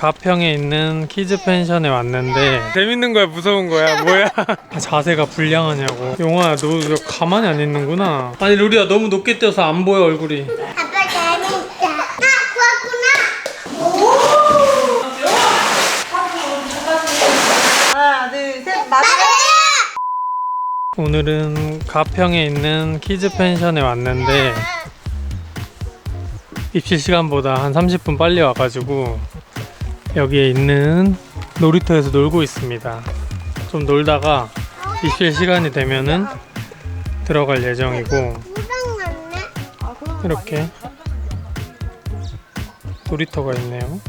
가평에 있는 키즈 펜션에 왔는데 재밌는 거야? 무서운 거야? 뭐야? 아, 자세가 불량하냐고. 용아야 너왜 가만히 안 있는구나. 아니 루리야 너무 높게 뛰어서 안 보여 얼굴이. 아빠 재밌다. 아, 그렇구나. 하나, 둘, 셋, 맞아. 오늘은 가평에 있는 키즈 펜션에 왔는데 입실 시간보다 한 30분 빨리 와가지고 여기에 있는 놀이터에서 놀고 있습니다. 좀 놀다가 입실 시간이 되면은 들어갈 예정이고. 이렇게 놀이터가 있네요.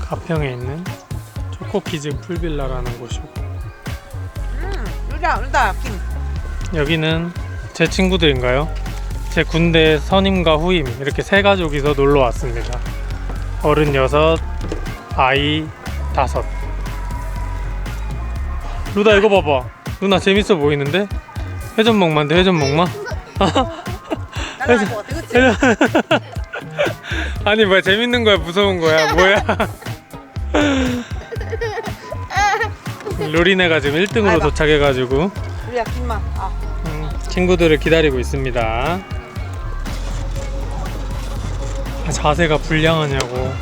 가평에 있는 초코키즈 풀빌라라는 곳이고 음. 여기는 제 친구들인가요? 제 군대 선임과 후임 이렇게 세 가족이서 놀러 왔습니다. 어른 여섯, 아이 다섯. 루다 이거 봐봐. 누나 재밌어 보이는데? 회전목마인데 회전목마? 날아갈 것 같아, 그치? 아니 뭐야 재밌는 거야 무서운 거야 뭐야? 루리네가 지금 1등으로 아이고. 도착해가지고 김만. 아, 음, 친구들을 기다리고 있습니다. 아, 자세가 불량하냐고.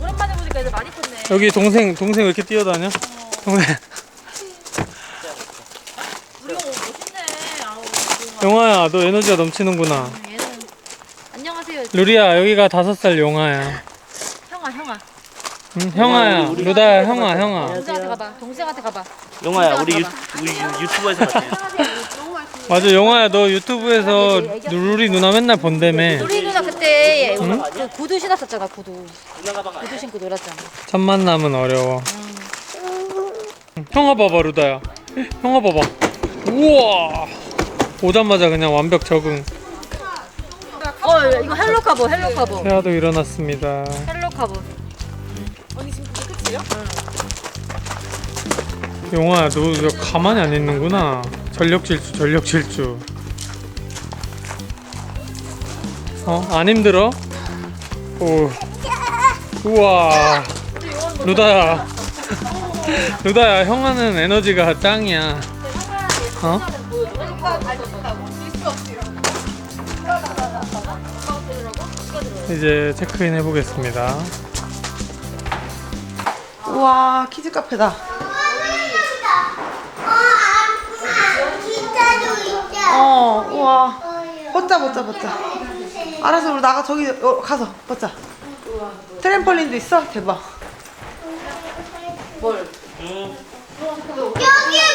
오랜만에 보니까 이제 많이 컸네. 여기 동생 동생 왜 이렇게 뛰어다녀? 동생 우리 형 멋있네. 아우, 용아야 너 에너지가 넘치는구나. 얘는 안녕하세요. 루리야 여기가 다섯 살 용아야. 형아, 형아. 응, 형아야 루다야 형아 형아. 동생한테 가봐. 동생한테 가봐. 영화야 우리 유. 우리 유- 유튜브에서 봤지 맞아 용아야 너 유튜브에서 루리 누나 맨날 본다며. 우리 누나 그때 그 구두 신었었잖아. 구두. 구두 신고 놀았잖아. 첫 만남은 어려워. 형아 봐봐 루다야. 형아 봐봐. 우와. 오자마자 그냥 완벽 적응. 어, 이거 헬로 카보, 헬로 카보. 태아도 일어났습니다. 헬로 카보. 용아야 너왜 가만히 안 있는구나. 전력 질주 전력 질주. 어? 안 힘들어? 오. 우와. 루다야. 루다야 형아는 에너지가 짱이야. 어? 이 제 체크인 해보겠습니다. 우와, 키즈 카페다. 어, 우와. 벗자, 벗자, 벗자. 알았어, 우리 나가 저기 어, 가서 벗자. 트램펄린도 있어? 대박. 여기에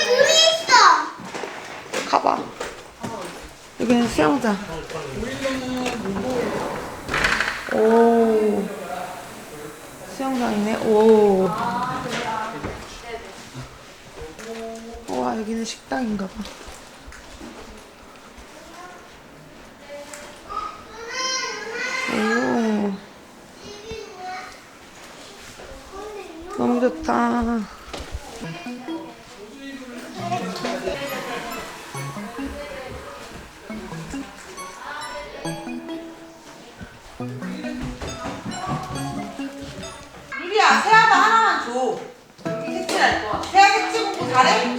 물이 있어. 가봐. 여기는 수영장. 오. 수영장이네. 오. 우와, 여기는 식당인가 봐. 오. 너무 좋다. 루리야, 세아도 하나만 줘. 색칠 할 거야. 세아 색칠 공부 잘해?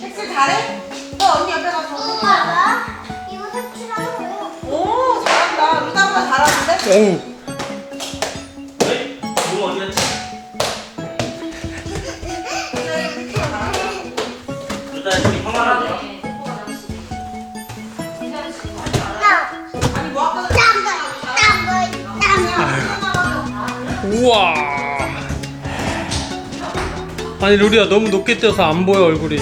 색칠 잘해? 너 언니 옆에 가서. 봐봐. 이거 색칠하고. 오, 잘한다. 루다보다 잘하는데? 뭐 어디 갔지? 형아랑 아니, 뭐 아까 땀, 땀, 땀. 우와. 아니 루리야 너무 높게 뛰어서 안 보여 얼굴이.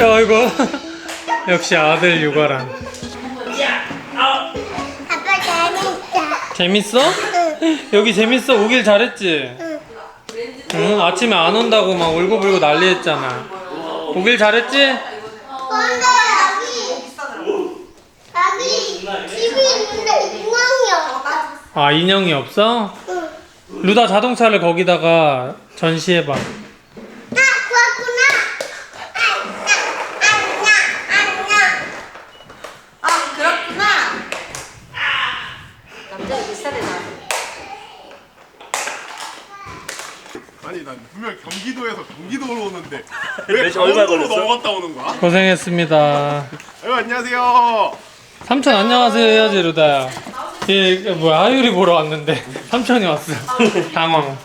야 이거 역시 아들 육아란. 아빠 재밌다. 재밌어? 여기 재밌어? 오길 잘했지? 응 아침에 안 온다고 막 울고불고 난리 했잖아. 오길 잘했지? 근데 여기 여기 집이 있는데 인형이 없다. 아 인형이 없어? 응. 루다 자동차를 거기다가 전시해봐 아 그렇구나. 안녕 안녕 아 그렇구나. 남자가 비싸대나. 아니 난 분명 경기도에서 경기도로 오는데 몇왜 시- 얼마 강원도로 걸렸어? 넘어갔다 오는 거야? 고생했습니다 아유 안녕하세요. 삼촌 안녕하세요 해야지 루다야 얘 뭐야 하율이 보러 왔는데 삼촌이 왔어 당황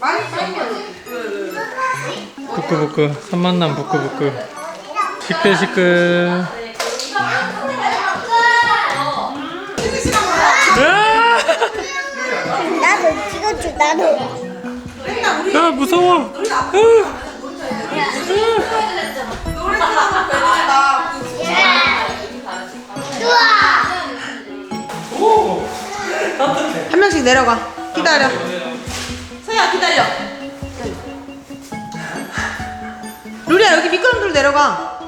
많이. 부끄부끄 산만남 부끄부끄 시끌시끌 으아! 나도 찍어줘 나도. 야 무서워 우 와. 한 명씩 내려가. 기다려. 서야 기다려. 루리야 여기 미끄럼틀 내려가.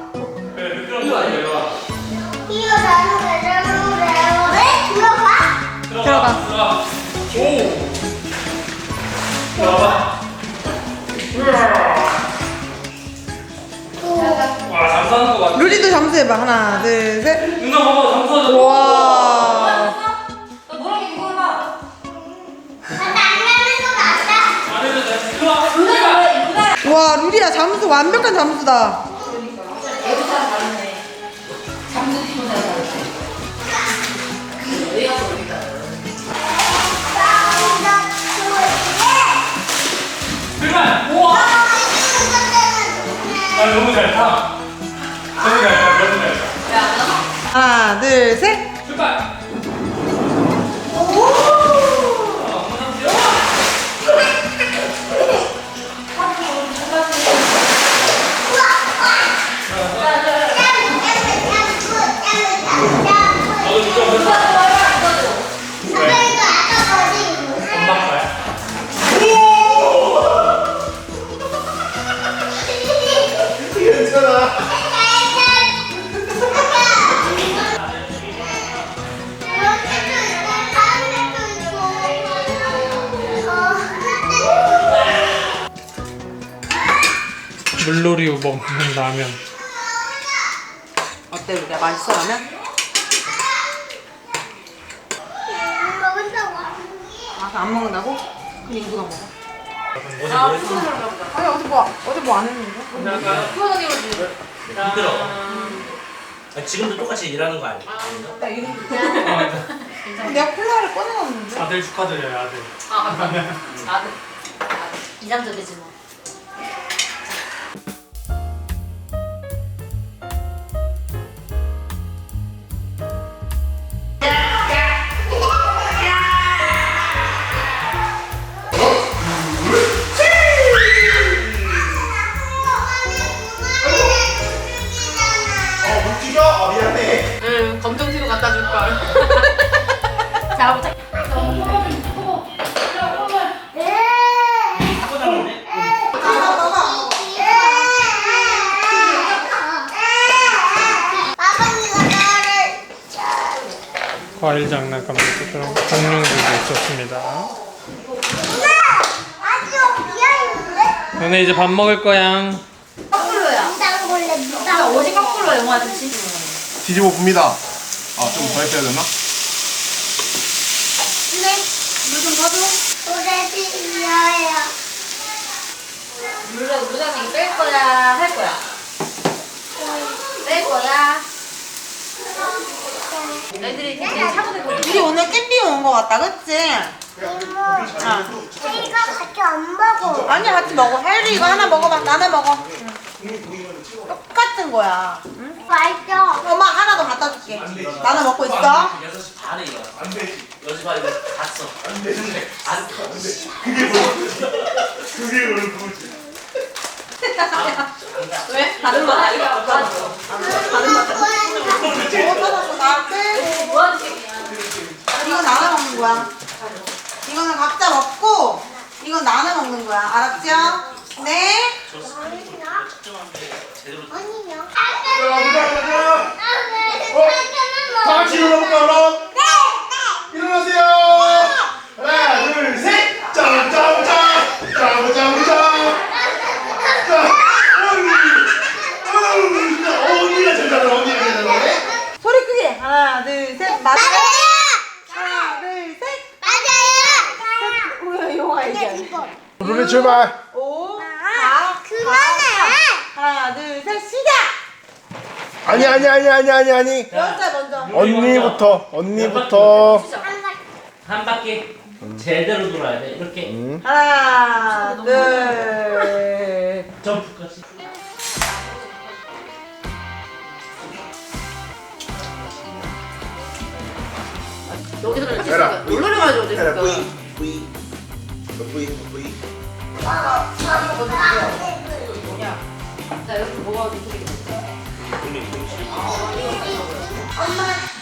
이거 나도 내려고 내려고 들어가. 들어가. 와 잠수하는 거 맞지? 루리도 잠수해봐. 하나, 둘, 셋. 누나 봐봐 잠수하는 거 와. 나도 안 가는 거 맞다. 안에는 잘와 루리야 잠수 완벽한 잠수다. 출발! 우와! 아 너무 잘 타. 잘 타. 하나, 둘, 셋. 출발! 물놀이 먹는 라면. 어때 루리야 맛있어 라면? 아, 안 먹는다고? 그럼 이거 누가 먹어? 아니 어제 뭐 어제 뭐 안 했는데? 힘들어. 아, 지금도 똑같이 일하는 거 아니야? 나 이름 내가 콜라를 꺼내놨는데. 아들 축하드려요 아들. 아, 감사합니다. 아들. 이상적이지 뭐. 과일 장난감도 그런 공룡들도 있었습니다. 너네 이제 밥 먹을 거야. 거꾸로야. 무당벌레 오직 거꾸로 영화 듣지. 뒤집어 봅니다. 아 좀 더 했어야 되나? 네. 물좀 봐줘. 노래 들려요. 물에 물장이 뺄 거야, 할 거야. 뺄 거야. 애들이 되게 차분해 우리 오늘 깻비 온 거 같다, 그치? 이모, 저희가 같이 안 먹어. 아니 같이 먹어. 하율이 이거 하나 먹어봐. 나눠 먹어. 똑같은 거야. 응? 맛있어. 엄마 하나 더 갖다 줄게. 나눠 먹고 있어. 6시 반에 일어나. 안 되지. 6시 반에 갔어. 안 되는데. 안 돼. 왜? 다른 거 아니야? 뭐 찾았어? 나 빼고. 뭐 하는 새끼야? 이건 나눠 먹는 거야. 이거는 각자 먹고 이건 나눠 먹는 거야. 알았죠? 네. 제대로 아니요. 다 같이 일어나볼까 그럼? 네! 일어나세요! 하나 둘셋 짱짱짱 짱짱짱 자 어우 언니가 제일 잘해 언니가 제일 잘해 소리 크게. 하나, 둘, 셋. 맞아요. 맞아요. 하나, 둘, 셋. 맞아요. 뭐야, 용아 이게. 룰리 출발 오, 사, 아, 그만해. 하나, 둘, 셋. 시작. 아니 아니 아니 아니 아니 아니 여자 먼저. 언니부터 언니부터 한 바퀴 제대로 돌아야 돼. 이렇게 하나, 둘. 점프까지. 여기서 할수 해라. 있어. 놀 V V V 자 여기 뭐가 어디 소리.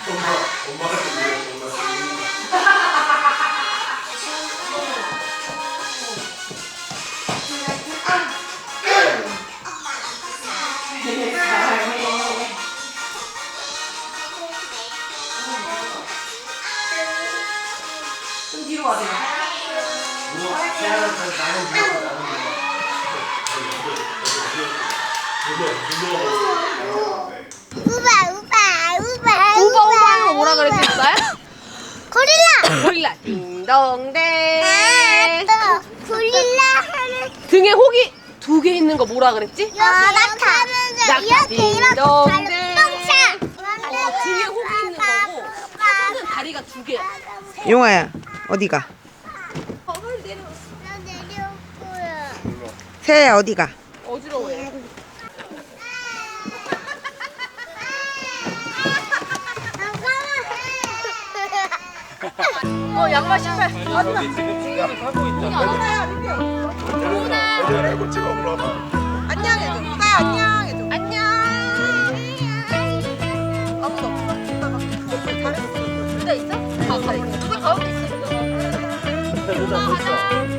좀 우바 우바 우바 우바 우바 거 뭐라 진짜야? 고릴라. 고릴라 딩동댕. 아, 또 고릴라 하는 등에 혹이 두 개 있는 거 뭐라 그랬지? 나타면서 약간 이렇게 이렇게 딩동댕. 똥차. 어, 등에 혹이 있는 거고 하수는 다리가 두 개야. 용아야, 어디가? 나 내려올 거야. 세야 어디가? 어지러워해. 어 양말 신발. 맞다. 이거 찍어 그럼 안녕 해줘. 사야 안녕 해줘. 안녕. 아무도 없어. 잘했어. 있어? 아, 다 있어. 누가 가운데 있어. 여자 벌써.